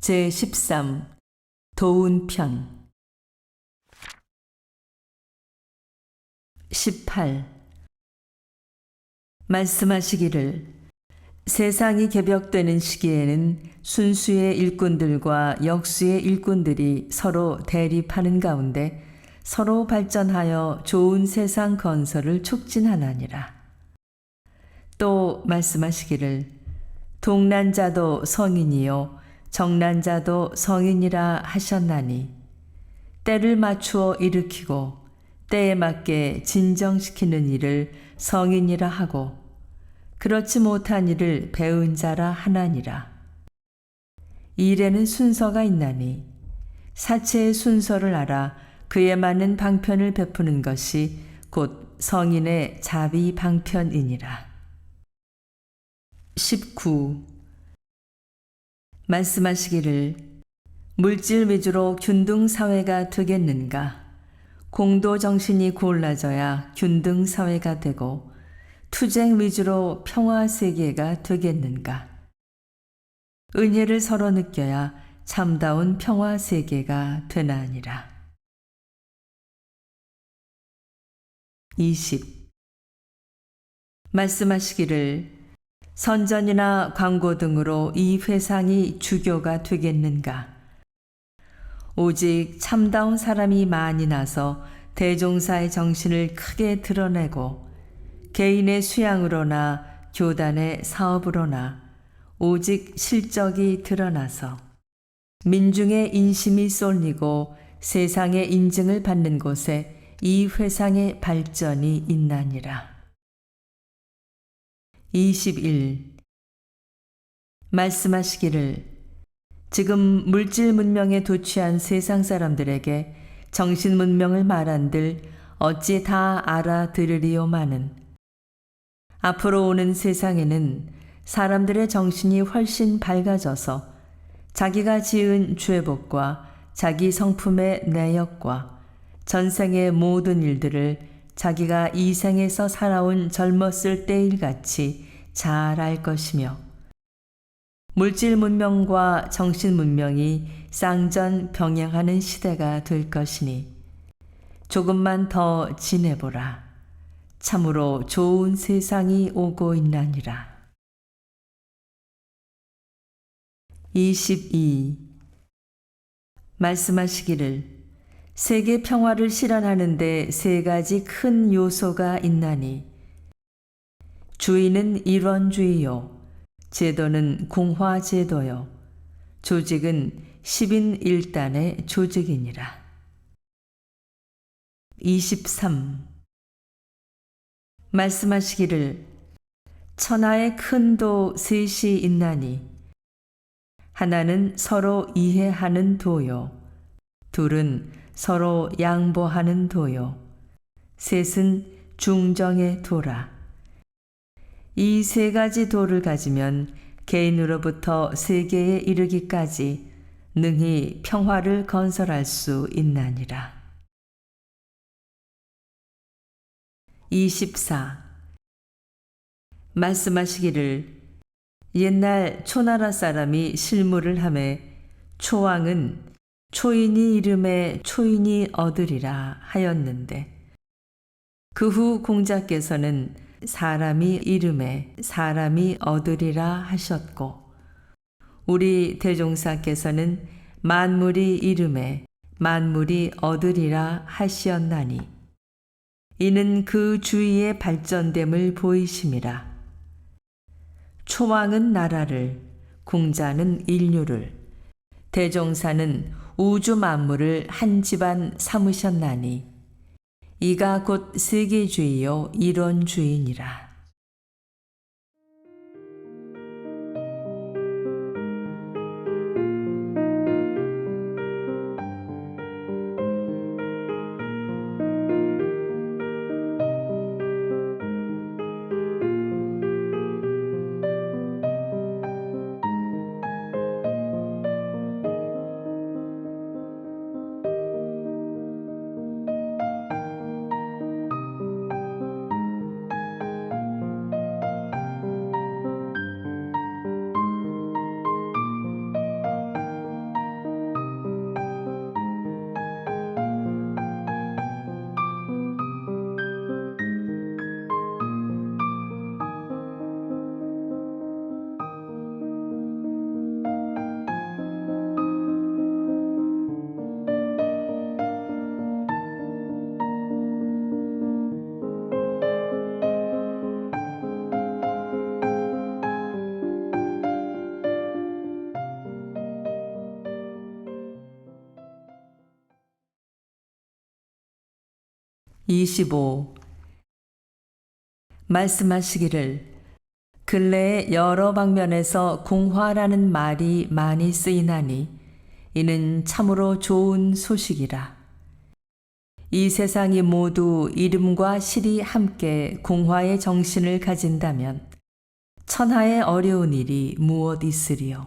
제13 도운편. 18 말씀하시기를 세상이 개벽되는 시기에는 순수의 일꾼들과 역수의 일꾼들이 서로 대립하는 가운데 서로 발전하여 좋은 세상 건설을 촉진하나니라. 또 말씀하시기를 동난자도 성인이요 정난자도 성인이라 하셨나니 때를 맞추어 일으키고 때에 맞게 진정시키는 일을 성인이라 하고 그렇지 못한 일을 배운 자라 하나니라. 일에는 순서가 있나니 사체의 순서를 알아 그에 맞는 방편을 베푸는 것이 곧 성인의 자비 방편이니라. 19. 말씀하시기를 물질 위주로 균등 사회가 되겠는가? 공도 정신이 골라져야 균등 사회가 되고 투쟁 위주로 평화 세계가 되겠는가? 은혜를 서로 느껴야 참다운 평화 세계가 되나니라. 20. 말씀하시기를 선전이나 광고 등으로 이 회상이 주교가 되겠는가? 오직 참다운 사람이 많이 나서 대종사의 정신을 크게 드러내고 개인의 수양으로나 교단의 사업으로나 오직 실적이 드러나서 민중의 인심이 쏠리고 세상의 인증을 받는 곳에 이 회상의 발전이 있나니라. 21. 말씀하시기를 지금 물질 문명에 도취한 세상 사람들에게 정신 문명을 말한들 어찌 다 알아들으리요마는 앞으로 오는 세상에는 사람들의 정신이 훨씬 밝아져서 자기가 지은 죄복과 자기 성품의 내역과 전생의 모든 일들을 자기가 이 생에서 살아온 젊었을 때일같이 잘 알 것이며 물질 문명과 정신 문명이 쌍전 병행하는 시대가 될 것이니 조금만 더 지내보라. 참으로 좋은 세상이 오고 있나니라. 22. 말씀하시기를 세계 평화를 실현하는데 세 가지 큰 요소가 있나니 주의는 일원주의요 제도는 공화제도요 조직은 10인 1단의 조직이니라 23. 말씀하시기를 천하의 큰 도 셋이 있나니 하나는 서로 이해하는 도요 둘은 서로 양보하는 도요. 셋은 중정의 도라. 이 세 가지 도를 가지면 개인으로부터 세계에 이르기까지 능히 평화를 건설할 수 있나니라. 24. 말씀하시기를 옛날 초나라 사람이 실무를 함에 초왕은 초인이 이름에 초인이 얻으리라 하였는데 그 후 공자께서는 사람이 이름에 사람이 얻으리라 하셨고 우리 대종사께서는 만물이 이름에 만물이 얻으리라 하시었나니 이는 그 주위의 발전됨을 보이심이라. 초왕은 나라를 공자는 인류를 대종사는 우주 만물을 한 집안 삼으셨나니 이가 곧 세계주의요 이론주의니라. 25. 말씀하시기를 근래에 여러 방면에서 공화라는 말이 많이 쓰이나니 이는 참으로 좋은 소식이라. 이 세상이 모두 이름과 실이 함께 공화의 정신을 가진다면 천하의 어려운 일이 무엇 있으리요.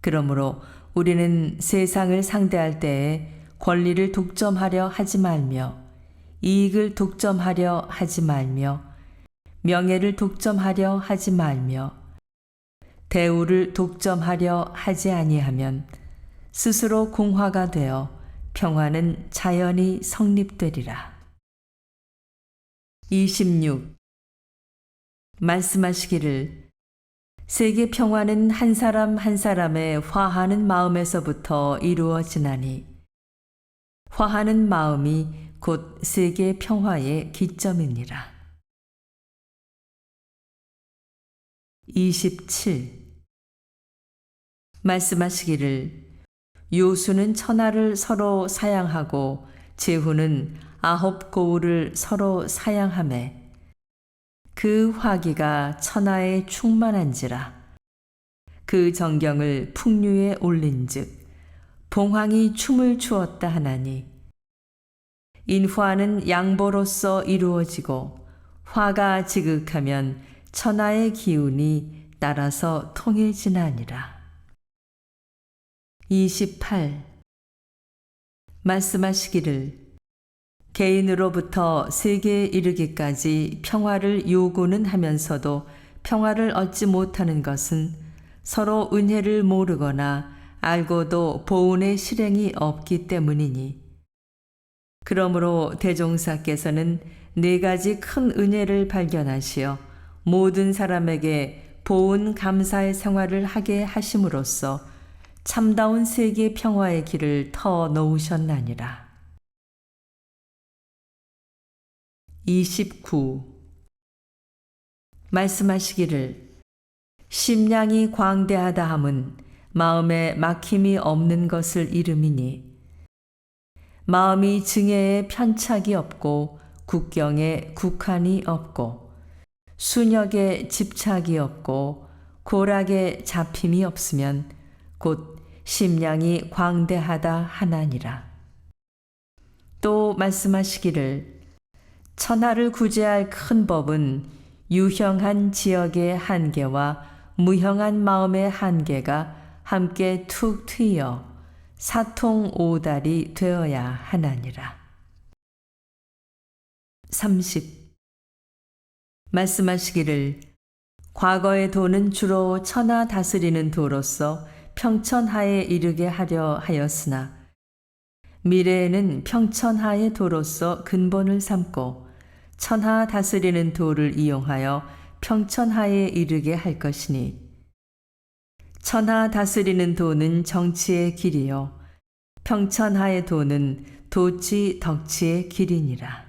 그러므로 우리는 세상을 상대할 때에 권리를 독점하려 하지 말며 이익을 독점하려 하지 말며 명예를 독점하려 하지 말며 대우를 독점하려 하지 아니하면 스스로 공화가 되어 평화는 자연히 성립되리라. 26. 말씀하시기를 세계 평화는 한 사람 한 사람의 화하는 마음에서부터 이루어지나니 화하는 마음이 곧 세계 평화의 기점이니라. 27. 말씀하시기를 요수는 천하를 서로 사양하고 제후는 아홉 고우를 서로 사양하매 그 화기가 천하에 충만한지라 그 정경을 풍류에 올린즉 봉황이 춤을 추었다 하나니 인화는 양보로서 이루어지고 화가 지극하면 천하의 기운이 따라서 통해지나니라. 28. 말씀하시기를 개인으로부터 세계에 이르기까지 평화를 요구는 하면서도 평화를 얻지 못하는 것은 서로 은혜를 모르거나 알고도 보은의 실행이 없기 때문이니 그러므로 대종사께서는 네 가지 큰 은혜를 발견하시어 모든 사람에게 보은 감사의 생활을 하게 하심으로써 참다운 세계 평화의 길을 터 놓으셨나니라. 29. 말씀하시기를 심량이 광대하다 함은 마음에 막힘이 없는 것을 이름이니 마음이 증애에 편착이 없고 국경에 국한이 없고 순역에 집착이 없고 고락에 잡힘이 없으면 곧 심량이 광대하다 하나니라. 또 말씀하시기를 천하를 구제할 큰 법은 유형한 지역의 한계와 무형한 마음의 한계가 함께 툭 트여 사통 오달이 되어야 하나니라. 30. 말씀하시기를 과거의 도는 주로 천하 다스리는 도로서 평천하에 이르게 하려 하였으나 미래에는 평천하의 도로서 근본을 삼고 천하 다스리는 도를 이용하여 평천하에 이르게 할 것이니 천하 다스리는 도는 정치의 길이요 평천하의 도는 도치 덕치의 길이니라.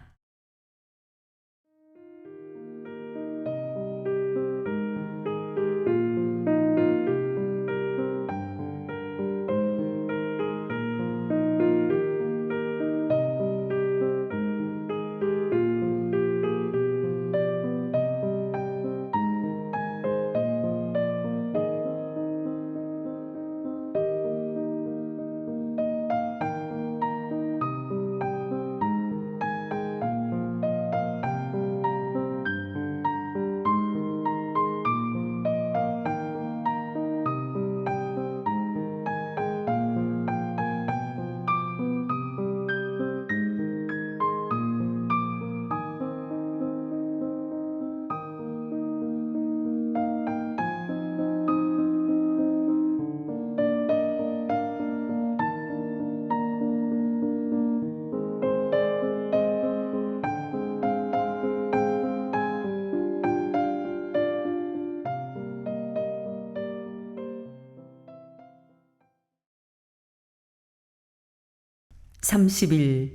30일.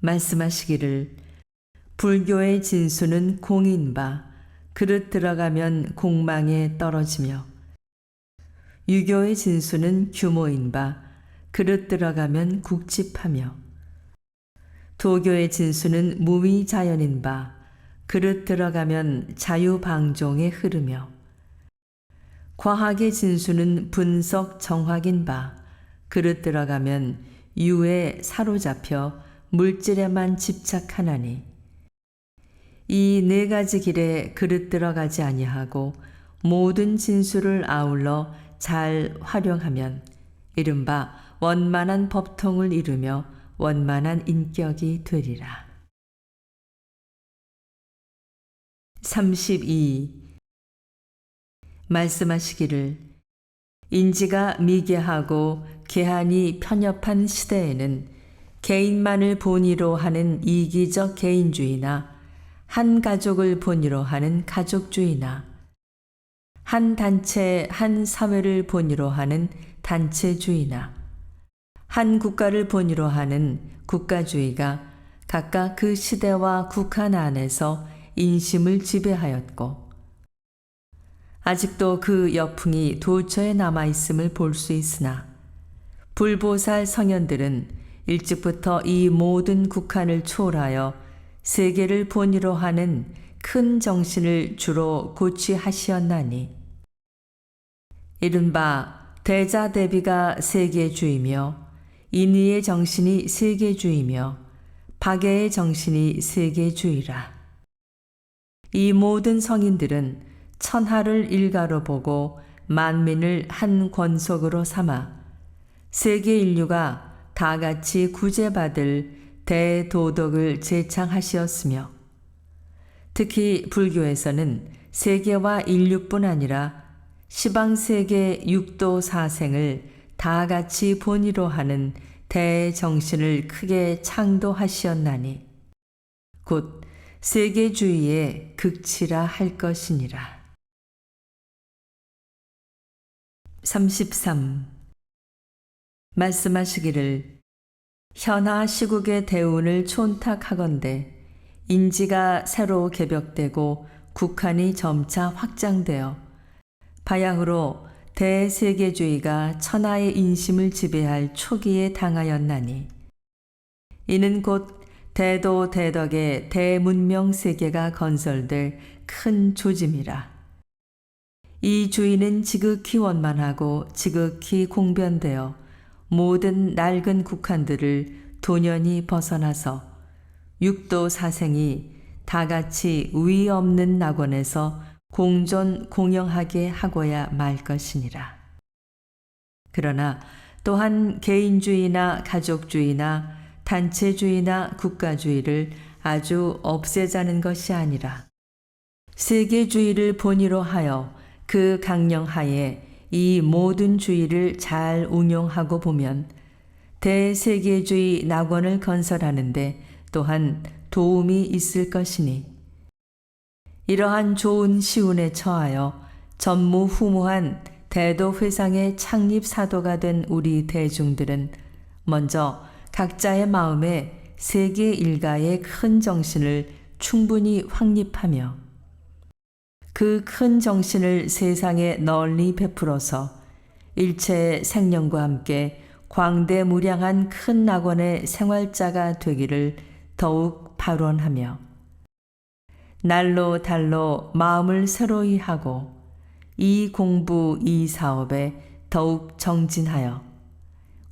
말씀하시기를 불교의 진수는 공인 바 그릇 들어가면 공망에 떨어지며 유교의 진수는 규모인 바 그릇 들어가면 국집하며 도교의 진수는 무위자연인 바 그릇 들어가면 자유방종에 흐르며 과학의 진수는 분석 정확인 바 그릇 들어가면 유에 사로잡혀 물질에만 집착하나니 이 네 가지 길에 그릇 들어가지 아니하고 모든 진수를 아울러 잘 활용하면 이른바 원만한 법통을 이루며 원만한 인격이 되리라. 32. 말씀하시기를 인지가 미개하고 계한이 편협한 시대에는 개인만을 본의로 하는 이기적 개인주의나 한 가족을 본의로 하는 가족주의나 한 단체, 한 사회를 본의로 하는 단체주의나 한 국가를 본의로 하는 국가주의가 각각 그 시대와 국한 안에서 인심을 지배하였고 아직도 그 여풍이 도처에 남아 있음을 볼 수 있으나 불보살 성현들은 일찍부터 이 모든 국한을 초월하여 세계를 본의로 하는 큰 정신을 주로 고취하시었나니 이른바 대자대비가 세계주의며 인의의 정신이 세계주의며 박애의 정신이 세계주의라. 이 모든 성인들은 천하를 일가로 보고 만민을 한 권속으로 삼아 세계 인류가 다 같이 구제받을 대도덕을 제창하시었으며 특히 불교에서는 세계와 인류뿐 아니라 시방 세계 육도 사생을 다 같이 본의로 하는 대정신을 크게 창도하시었나니 곧 세계주의의 극치라 할 것이니라. 33. 말씀하시기를 현하 시국의 대운을 촌탁하건대 인지가 새로 개벽되고 국한이 점차 확장되어 바야흐로 대세계주의가 천하의 인심을 지배할 초기에 당하였나니 이는 곧 대도 대덕의 대문명 세계가 건설될 큰 조짐이라. 이 주의는 지극히 원만하고 지극히 공변되어 모든 낡은 국한들을 도년이 벗어나서 육도 사생이 다 같이 위 없는 낙원에서 공존 공영하게 하고야 말 것이니라. 그러나 또한 개인주의나 가족주의나 단체주의나 국가주의를 아주 없애자는 것이 아니라 세계주의를 본의로 하여 그 강령하에 이 모든 주의를 잘 운용하고 보면 대세계주의 낙원을 건설하는데 또한 도움이 있을 것이니 이러한 좋은 시운에 처하여 전무후무한 대도 회상의 창립 사도가 된 우리 대중들은 먼저 각자의 마음에 세계 일가의 큰 정신을 충분히 확립하며 그 큰 정신을 세상에 널리 베풀어서 일체의 생명과 함께 광대무량한 큰 낙원의 생활자가 되기를 더욱 발원하며 날로 달로 마음을 새로이 하고 이 공부 이 사업에 더욱 정진하여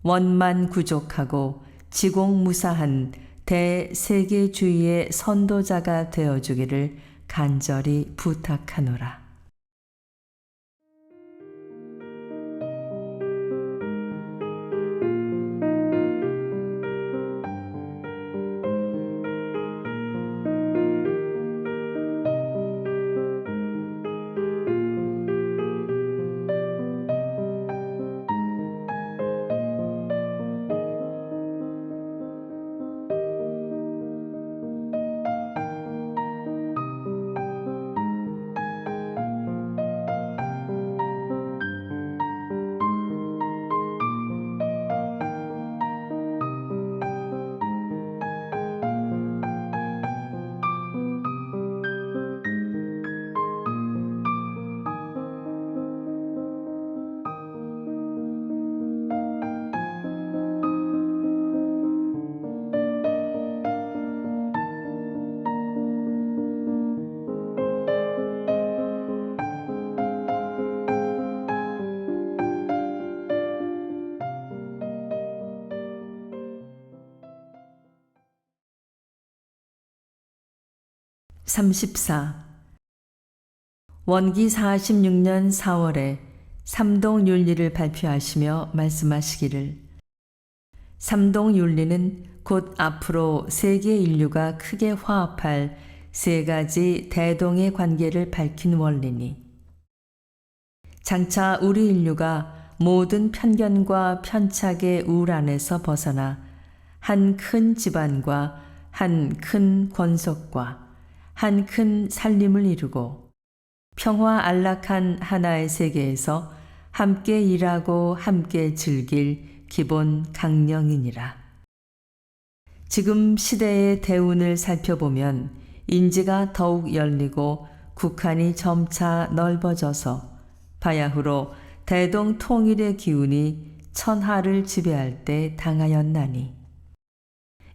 원만 구족하고 지공무사한 대세계주의의 선도자가 되어주기를 간절히 부탁하노라. 34. 원기 46년 4월에 삼동 윤리를 발표하시며 말씀하시기를 삼동 윤리는 곧 앞으로 세계 인류가 크게 화합할 세 가지 대동의 관계를 밝힌 원리니 장차 우리 인류가 모든 편견과 편착의 우울 안에서 벗어나 한 큰 집안과 한 큰 권속과 한큰 살림을 이루고 평화 안락한 하나의 세계에서 함께 일하고 함께 즐길 기본 강령이니라. 지금 시대의 대운을 살펴보면 인지가 더욱 열리고 국한이 점차 넓어져서 바야흐로 대동 통일의 기운이 천하를 지배할 때 당하였나니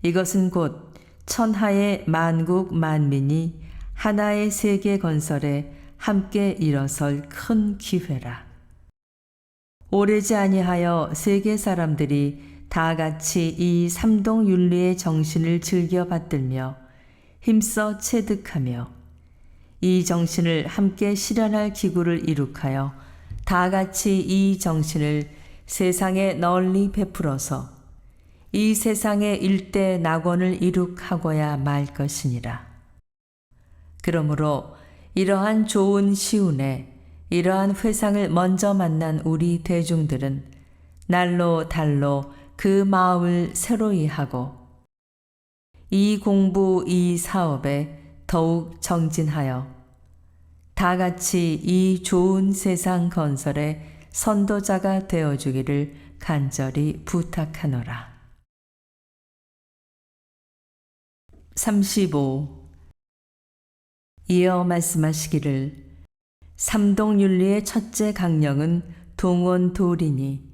이것은 곧 천하의 만국 만민이 하나의 세계 건설에 함께 일어설 큰 기회라. 오래지 아니하여 세계 사람들이 다 같이 이 삼동 윤리의 정신을 즐겨 받들며 힘써 체득하며 이 정신을 함께 실현할 기구를 이룩하여 다 같이 이 정신을 세상에 널리 베풀어서 이 세상의 일대 낙원을 이룩하고야 말 것이니라. 그러므로 이러한 좋은 시운에 이러한 회상을 먼저 만난 우리 대중들은 날로 달로 그 마음을 새로이 하고 이 공부 이 사업에 더욱 정진하여 다 같이 이 좋은 세상 건설의 선도자가 되어 주기를 간절히 부탁하노라. 35. 이어 말씀하시기를 삼동윤리의 첫째 강령은 동원도리니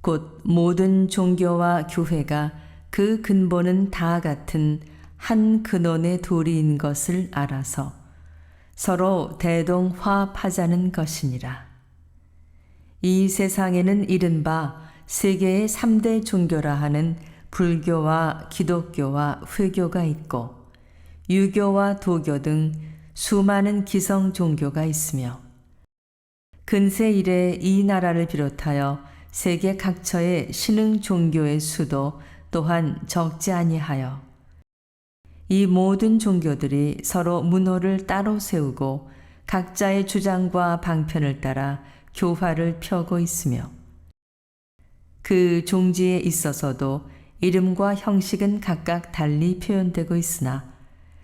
곧 모든 종교와 교회가 그 근본은 다 같은 한 근원의 도리인 것을 알아서 서로 대동화합하자는 것이니라. 이 세상에는 이른바 세계의 3대 종교라 하는 불교와 기독교와 회교가 있고 유교와 도교 등 수많은 기성 종교가 있으며 근세 이래 이 나라를 비롯하여 세계 각처의 신흥 종교의 수도 또한 적지 아니하여 이 모든 종교들이 서로 문호를 따로 세우고 각자의 주장과 방편을 따라 교화를 펴고 있으며 그 종지에 있어서도 이름과 형식은 각각 달리 표현되고 있으나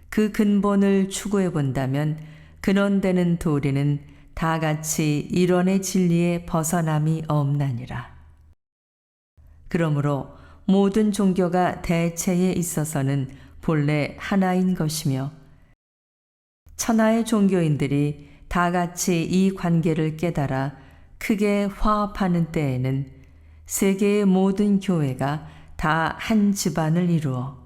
그 근본을 추구해 본다면 근원되는 도리는 다 같이 일원의 진리에 벗어남이 없나니라. 그러므로 모든 종교가 대체에 있어서는 본래 하나인 것이며 천하의 종교인들이 다 같이 이 관계를 깨달아 크게 화합하는 때에는 세계의 모든 교회가 다 한 집안을 이루어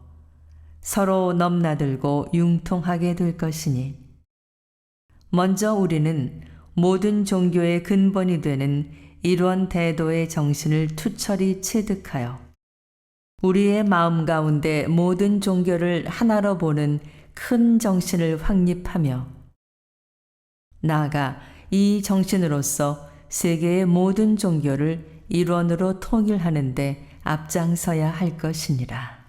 서로 넘나들고 융통하게 될 것이니 먼저 우리는 모든 종교의 근본이 되는 일원 대도의 정신을 투철히 체득하여 우리의 마음 가운데 모든 종교를 하나로 보는 큰 정신을 확립하며 나아가 이 정신으로서 세계의 모든 종교를 일원으로 통일하는데 앞장서야 할 것이니라.